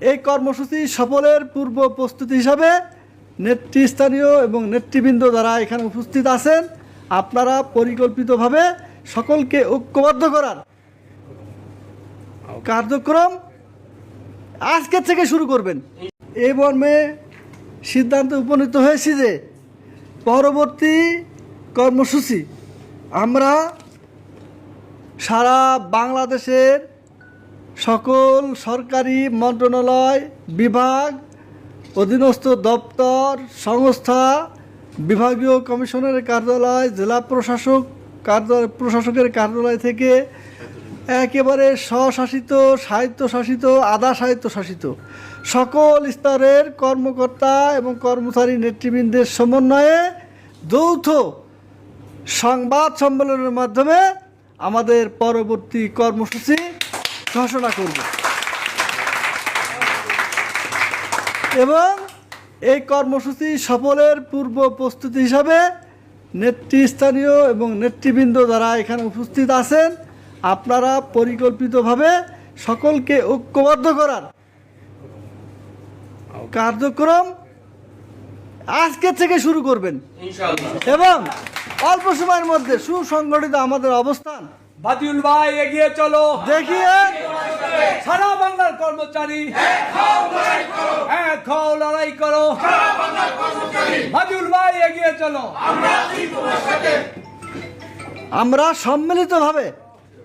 এই কর্মসূচি সফলের পূর্ব প্রস্তুতি হিসাবে নেতৃস্থানীয় এবং নেতৃবৃন্দ যারা এখানে উপস্থিত আছেন, আপনারা পরিকল্পিতভাবে সকলকে ঐক্যবদ্ধ করার কার্যক্রম আজকের থেকে শুরু করবেন। এই মর্মে সিদ্ধান্তে উপনীত হয়েছি যে পরবর্তী কর্মসূচি আমরা সারা বাংলাদেশের সকল সরকারি মন্ত্রণালয়, বিভাগ, অধীনস্থ দপ্তর, সংস্থা, বিভাগীয় কমিশনারের কার্যালয়, জেলা প্রশাসক কার্যালয় প্রশাসকের কার্যালয় থেকে একেবারে স্বশাসিত, স্বায়ত্তশাসিত, আধা স্বায়ত্তশাসিত সকল স্তরের কর্মকর্তা এবং কর্মচারী নেতৃবৃন্দের সমন্বয়ে যৌথ সংবাদ সম্মেলনের মাধ্যমে আমাদের পরবর্তী কর্মসূচি ঘোষণা করব। এবং এই কর্মসূচি সফলের পূর্ব প্রস্তুতি হিসাবে নেতৃস্থানীয় এবং নেতৃবৃন্দ যারা এখানে উপস্থিত আছেন আপনারা পরিকল্পিতভাবে সকলকে ঐক্যবদ্ধ করার কার্যক্রম আজকের থেকে শুরু করবেন। এবং অল্প সময়ের মধ্যে সুসংগঠিত আমাদের অবস্থান বাদিউল ভাই এগিয়ে চলো। দেখিয়ে। সারা বাংলার কর্মচারী। এক হও লড়াই করো। বাদিউল ভাই এগিয়ে চলো। আমরা সম্মিলিতভাবে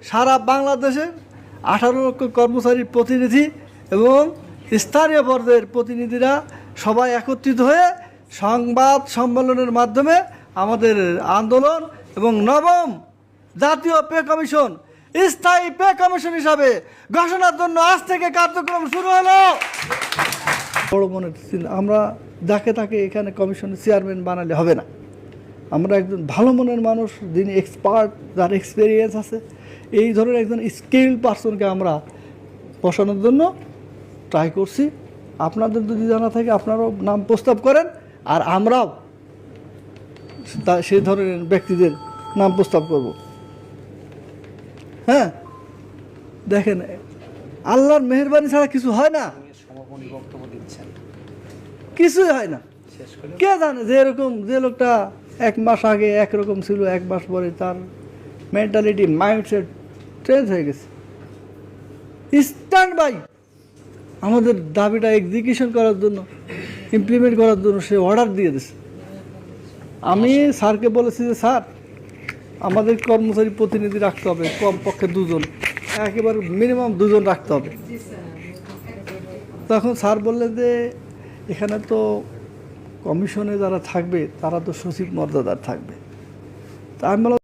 সারা বাংলাদেশের আঠারো লক্ষ কর্মচারীর প্রতিনিধি এবং স্থানীয় পর্যায়ের প্রতিনিধিরা সবাই একত্রিত হয়ে সংবাদ সম্মেলনের মাধ্যমে আমাদের আন্দোলন এবং নবম জাতীয় পে কমিশন স্থায়ী পে কমিশন হিসাবে ঘোষণার জন্য আজ থেকে কার্যক্রম শুরু হলো। বড় চিন্তা, আমরা যাকে তাকে এখানে কমিশনের চেয়ারম্যান বানালে হবে না। আমরা একজন ভালো মনের মানুষ যিনি এক্সপার্ট যার এক্সপিরিয়েন্স আছে এই ধরনের একজন স্কিল পার্সনকে আমরা বসানোর জন্য ট্রাই করছি। আপনাদের যদি জানা থাকে আপনারাও নাম প্রস্তাব করেন আর আমরাও তা সেই ধরনের ব্যক্তিদের নাম প্রস্তাব করব। হ্যাঁ? দেখেন, আল্লাহর মেহরবানি ছাড়া কিছু হয় না। কিছুই হয় না। কে জানে যে এরকম যে লোকটা এক মাস আগে একরকম ছিল, এক মাস পরে তার মেন্টালিটি মাইন্ডসেট চেঞ্জ হয়ে গেছে। স্ট্যান্ড বাই আমাদের দাবিটা এক্সিকিউশন করার জন্য ইমপ্লিমেন্ট করার জন্য সে অর্ডার দিয়ে দিছে। আমি স্যারকে বলেছি যে, স্যার আমাদের কর্মচারী প্রতিনিধি রাখতে হবে, কমপক্ষে দুজন। একেবারে মিনিমাম দুজন রাখতে হবে। তখন স্যার বললেন যে, এখানে তো কমিশনে যারা থাকবে, তারা তো সচিব মর্যাদার থাকবে। তা আমি